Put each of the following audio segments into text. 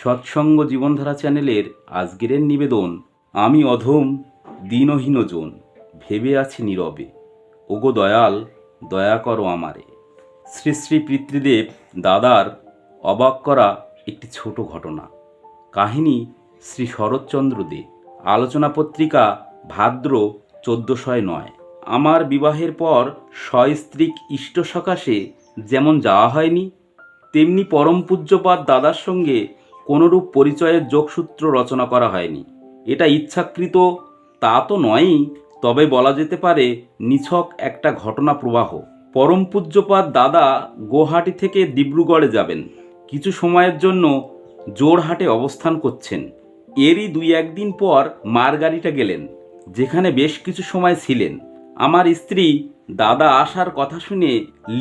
সৎসঙ্গ জীবনধারা চ্যানেলের আজকের নিবেদন, আমি অধম দীনহীন জন ভেবে আছি নীরবে। ওগো দয়াল, দয়া করো আমারে। শ্রী শ্রী পিতৃদেব দাদার অবাক করা একটি ছোট ঘটনা। কাহিনী শ্রী শরৎচন্দ্র দে। আলোচনা পত্রিকা ভাদ্র চোদ্দশয় নয়। আমার বিবাহের পর সস্ত্রীক ইষ্ট সকাশে যেমন যাওয়া হয়নি, তেমনি পরম পূজ্যপাদ দাদার সঙ্গে কোনরূপ পরিচয়ের যোগসূত্র রচনা করা হয়নি। এটা ইচ্ছাকৃত, তা তো নয়ই, তবে বলা যেতে পারে নিছক একটা ঘটনা প্রবাহ। পরম পূজ্যপাদ দাদা গুয়াহাটি থেকে ডিব্রুগড়ে যাবেন। কিছু সময়ের জন্য জোরহাটে অবস্থান করছেন। এরই দুই একদিন পর মারগাড়িটা গেলেন, যেখানে বেশ কিছু সময় ছিলেন। আমার স্ত্রী দাদা আসার কথা শুনে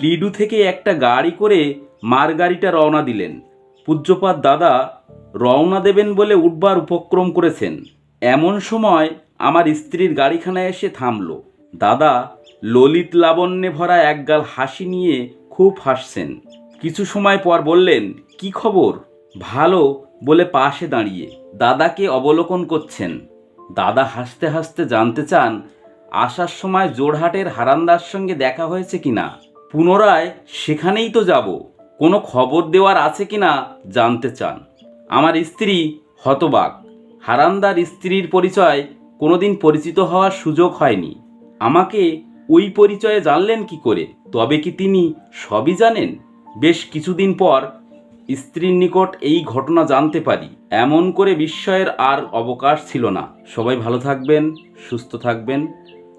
লিডু থেকে একটা গাড়ি করে মারগাড়িটা রওনা দিলেন। পূজ্যপাত দাদা রওনা দেবেন বলে উঠবার উপক্রম করেছেন। এমন সময় আমার স্ত্রীর গাড়িখানা এসে থামল। দাদা ললিত লাবণ্যে ভরা একগাল হাসি নিয়ে খুব হাসছেন। কিছু সময় পর বললেন, কি খবর? ভালো, বলে পাশে দাঁড়িয়ে দাদাকে অবলোকন করছেন। দাদা হাসতে হাসতে জানতে চান, আসার সময় জোড়হাটের হারান্দার সঙ্গে দেখা হয়েছে কিনা। পুনরায় সেখানেই তো যাব। কোনো খবর দেওয়ার আছে কিনা জানতে চান। আমার স্ত্রী হতবাক। হারান্দার স্ত্রীর পরিচয় কোনোদিন পরিচিত হওয়ার সুযোগ হয়নি। আমাকে ওই পরিচয়ে জানলেন কি করে? তবে কি তিনি সবই জানেন? বেশ কিছুদিন পর স্ত্রীর নিকট এই ঘটনা জানতে পারি। এমন করে বিস্ময়ের আর অবকাশ ছিল না। সবাই ভালো থাকবেন, সুস্থ থাকবেন।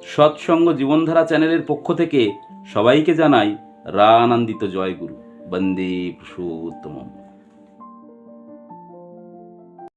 সৎসঙ্গ জীবনধারা চ্যানেলের পক্ষ থেকে সবাইকে জানাই রা আনন্দিত জয়গুরু। वंदे पुरुषोत्तमम्